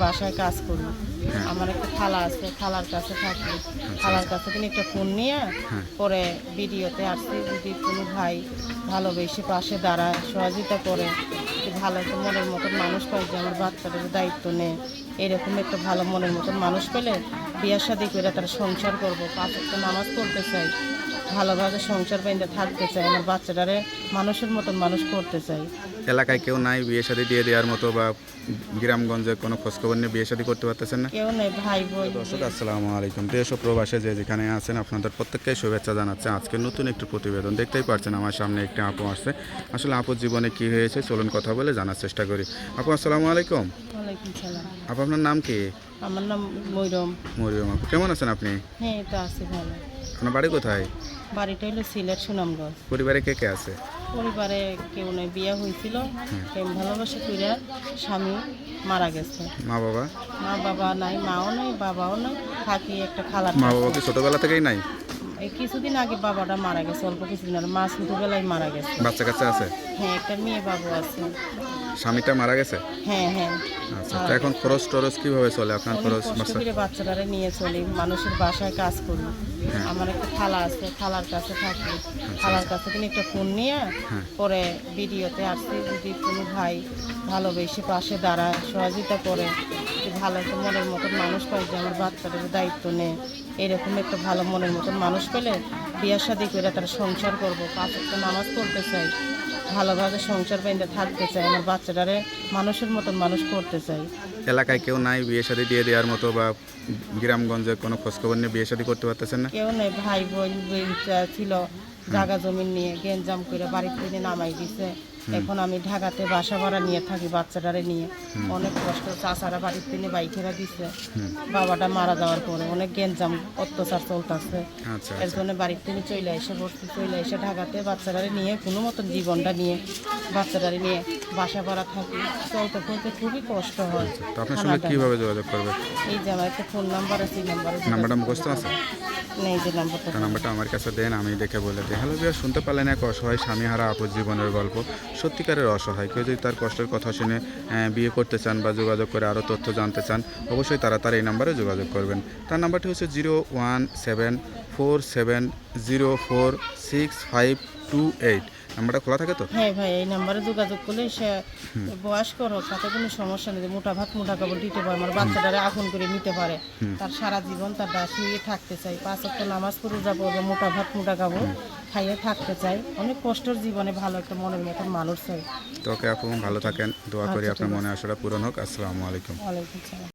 বাসায় কাজ করি হ্যাঁ। আমার একটা খালা আছে খালার কাছে থাকি খালার কাছে কিনে একটা ফোন নিয়ে হ্যাঁ। পরে ভিডিওতে আসছি যদি কোনো ভাই ভালোবেসে পাশে দাঁড়ায় সহযোগিতা করে ভালো একটা মনের মতন মানুষ পাই যে আমার বাচ্চাদের দায়িত্ব নেয় এরকম একটা ভালো মনের মতন মানুষ পেলে বিয়ার শাদি করে তারা সংসার করব পাঁচ একটা নামাজ পড়তে চাই ভালোভাবে সংসার বেঁধে থাকতে চাই আমার বাচ্চাটারে মানুষের মতন মানুষ করতে চাই। এলাকায় কেউ নাই বিয়ে শাদী দিয়ে দেওয়ার মতো বা গ্রামগঞ্জে কোনো খোঁজখবর নিয়ে বিয়ে শাদী করতে পারতেছেন না? কেউ নেই ভাই বোন। দর্শক আসসালামু আলাইকুম। দেশ ও প্রবাসে যে যেখানে আছেন আপনাদের প্রত্যেককে শুভেচ্ছা জানাচ্ছে। আজকে নতুন একটি প্রতিবেদন দেখতেই পারছেন আমার সামনে একটি আপু আসছে। আসলে আপুর জীবনে কি হয়েছে চলুন কথা বলে জানার চেষ্টা করি। আপু আসসালামু আলাইকুম। ওয়ালাইকুম সালাম। আপু আপনার নাম কি? আমার নাম ময়রম মরিয়ম আপু কেমন আছেন আপনি? হ্যাঁ তো আছে ভালো। আপনার বাড়ি কোথায়? বাড়িটা হলো সিলেট সুনামগঞ্জ। পরিবারে কে কে আছে? পরিবারে কেউ নেই বিয়ে হয়েছিল। প্রেম ভালোবাসা কইরা স্বামী মারা গেছে। মা বাবা? মা বাবা নাই মাও নাই বাবাও নাই থাকি একটা খালার মা। বাবা কি ছোটবেলা থেকেই নাই? এই কিছুদিন আগে বাবাটা মারা গেছে অল্প কিছুদিন আগে। মা ছোটবেলায় মারা গেছে। বাচ্চা কাচ্চা আছে? হ্যাঁ একটা মেয়ে বাবু আছে। স্বামীটা মারা গেছে? হ্যাঁ হ্যাঁ। আচ্ছা তো এখন খরচ টরচ কীভাবে চলে? আপনার খরচ বাচ্চা করে বাচ্চাটারে নিয়ে চলি। মানুষের বাসায় কাজ করি। হ্যাঁ। আমার একটা খালা আছে খালার কাছে থাকি। খালার কাছে কিনে একটা ফোন নিয়ে হ্যাঁ। পরে ভিডিওতে আসছি যদি কোনো ভাই ভালোবেসে পাশে দাঁড়ায় সহযোগিতা করে ভালো একটা মনের মতন মানুষ পাই যে আমার বাচ্চাদের দায়িত্ব নেয় এরকম একটা ভালো মনের মতন মানুষ পেলে বিয়ার শাদি করে তারা সংসার করব পাঁচ একটা নামাজ পড়তে চাই ভালোভাবে সংসার বেঁধে থাকতে চাই আমার বাচ্চাটারে মানুষের মতন মানুষ করতে চাই। এলাকায় কেউ নাই বিয়ে শাদী দিয়ে দেওয়ার মতো বা গ্রামগঞ্জে কোনো খোঁজখবর নিয়ে বিয়ে শাদী করতে পারতেছেন না? কেউ নেই ভাই বোন ছিল জাগা জমি নিয়ে গেঞ্জাম করে বাড়ির থেকে নামাই দিছে। এখন আমি ঢাকাতে বাসা ভাড়া নিয়ে থাকি বাচ্চাটারে নিয়ে। অনেক কষ্ট চাচারা বাড়ির থেকে বাইকেরা দিছে। বাবাটা মারা যাওয়ার পরে অনেক গেঞ্জাম অত্যাচার চলতেছে। আচ্ছা এর জন্য বাড়ির তিনি চলে এসে বসতে চলে এসে ঢাকাতে বাচ্চাটারে নিয়ে কোনো মতন জীবনটা নিয়ে বাচ্চাটারে নিয়ে বাসা ভাড়া থাকি। চলতে চলতে খুবই কষ্ট হয় আপনার সঙ্গে কীভাবে যোগাযোগ করবে এই যে আমার একটা ফোন নাম্বার আছে এই নাম্বারে নাম্বারটা মুখস্থ আছে? নাম্বারটা। আমার কাছে দেন আমি দেখে বলে দিই। হ্যালো শুনতে পারলেন এক অসহায় স্বামীহারা আপুর জীবনের গল্প। সত্যিকারের অসহায়। কেউ যদি তার কষ্টের কথা শুনে বিয়ে করতে চান বা যোগাযোগ করে আরও তথ্য জানতে চান, অবশ্যই তারা তার এই নাম্বারে যোগাযোগ করবেন। তার নাম্বারটি হচ্ছে zero one seven four seven zero four six five two eight. নাম্বারটা খোলা থাকে তো? হ্যাঁ ভাই এই নাম্বারে যোগাযোগ করলে সে বয়স্ক হোক তাতে কোনো সমস্যা নেই মোটা ভাত মোটা কাপড় দিতে পারে আমার বাচ্চাটারে আগুন করে নিতে পারে। তার সারা জীবন তার শুয়ে থাকতে চাই। পাঁচ একটা নামাজ পড়ে যাব মোটা ভাত মোটা কাপড় খাইয়ে থাকতে চাই। অনেক কষ্টের জীবনে ভালো একটা মনের মতন মানুষ চাই। তো ওকে আপু ভালো থাকেন দোয়া করি আপনার মনে আসাটা পূরণ হোক। আসসালামু আলাইকুম। ওয়ালাইকুম সালাম